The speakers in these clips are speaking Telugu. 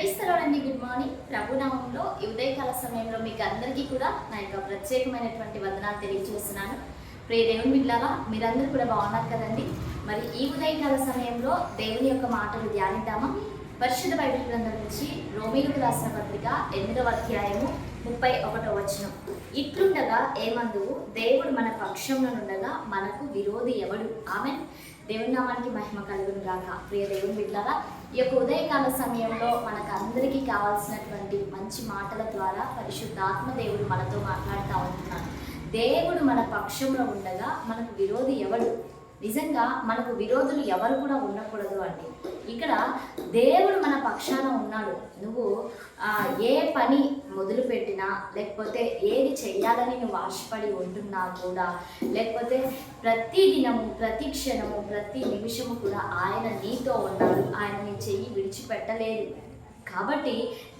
క్రైస్తవులండి గుడ్ మార్నింగ్ ప్రభునామంలో ఈ ఉదయకాల సమయంలో మీకు అందరికీ కూడా నా యొక్క ప్రత్యేకమైనటువంటి వందనాలు తెలియజేస్తున్నాను. ప్రియ దేవుని బిడ్డారా మీరందరూ కూడా బాగున్నారు కదండి? మరి ఈ ఉదయకాల సమయంలో దేవుని యొక్క మాటలు ధ్యానిద్దామా? పరిశుద్ధ బైబిల్ గ్రంథం నుంచి రోమిలకు రాసిన పత్రిక ఎనిమిదవ అధ్యాయము ముప్పై ఒకటో వచనం. ఇట్లుండగా ఏమందు దేవుడు మన పక్షంలో ఉండగా మనకు విరోధి ఎవడు? ఆమె దేవుని నామానికి మహిమ కలుగును గాక. ప్రియ దేవుని బిడ్డారా ఈ యొక్క ఉదయకాల సమయంలో మనకు అందరికీ కావాల్సినటువంటి మంచి మాటల ద్వారా పరిశుద్ధాత్మ దేవుడు మనతో మాట్లాడుతూ ఉంటున్నాడు. దేవుడు మన పక్షంలో ఉండగా మనకు విరోధి ఎవడు? నిజంగా మనకు విరోధులు ఎవరు కూడా ఉండకూడదు అండి. ఇక్కడ దేవుడు మన పక్షాన ఉన్నాడు. నువ్వు ఏ పని మొదలుపెట్టినా లేకపోతే ఏది చెయ్యాలని నువ్వు ఆశపడి ఉంటున్నా కూడా లేకపోతే ప్రతి దినము ప్రతి క్షణము ప్రతి నిమిషము కూడా ఆయన నీతో ఉన్నాడు. ఆయన నీ చెయ్యి విడిచిపెట్టలేదు. కాబట్టి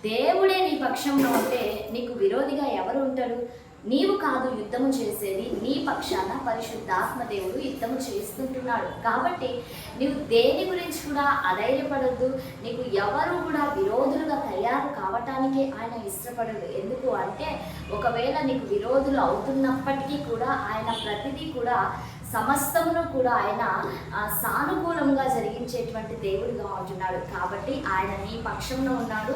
దేవుడే నీ పక్షంలో ఉంటే నీకు విరోధిగా ఎవరు ఉంటారు? నీవు కాదు యుద్ధము చేసేది నీ పక్షాన పరిశుద్ధాత్మ దేవుడు యుద్ధము చేస్తుంటున్నాడు. కాబట్టి నీవు దేని గురించి కూడా అధైర్యపడద్దు నీకు ఎవరు కూడా విరోధులుగా తయారు కావటానికే ఆయన ఇష్టపడడు. ఎందుకు అంటే ఒకవేళ నీకు విరోధులు అవుతున్నప్పటికీ కూడా ఆయన ప్రతిదీ కూడా సమస్తమును కూడా ఆయన సానుకూలంగా జరిగించేటువంటి దేవుడిగా ఉంటున్నాడు. కాబట్టి ఆయన నీ పక్షంలో ఉన్నాడు.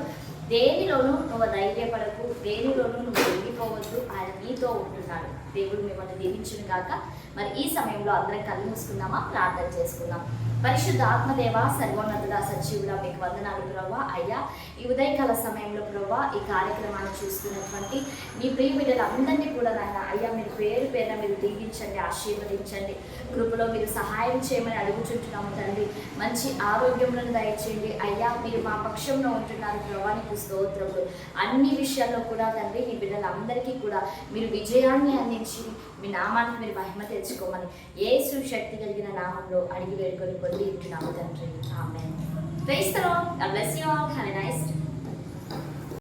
దేనిలోనూ నువ్వు ధైర్యపడకు దేనిలోనూ నువ్వు వెళ్ళిపోవద్దు ఉంటున్నాడు దేవుడు మిమ్మల్ని దీవించును గాక. మరి ఈ సమయంలో అందరం కళ్ళు మూసుకుందామా? ప్రార్థన చేసుకుందాం. పరిశుద్ధ ఆత్మదేవ సర్వోన్నతుడ సచివుడా మీకు వందనాలు ప్రభా అయ్యా ఈ ఉదయకాల సమయంలో ప్రభా ఈ కార్యక్రమాన్ని చూస్తున్నటువంటి మీ ప్రియ బిడ్డలందరినీ కూడా నాయన అయ్యా మీరు పేరు పేరున మీరు దీవించండి ఆశీర్వదించండి. కృపలో మీరు సహాయం చేయమని అడుగుచుంటున్నాము తండ్రి. మంచి ఆరోగ్యములను దయచేయండి. అయ్యా మీరు మా పక్షంలో ఉంటున్నారు ప్రభా నీకు స్తోత్రములు. అన్ని విషయాల్లో కూడా తండ్రి మీ బిడ్డలందరికీ కూడా మీరు విజయాన్ని అందించి మీ నామానికి మీరు మహిమ తెచ్చుకోమని ఏ శక్తి కలిగిన నామంలో అడిగి వేడుకొని పొంది ఉంటున్నాము తండ్రి. ఆమె క్రైస్తవం bless you all have a nice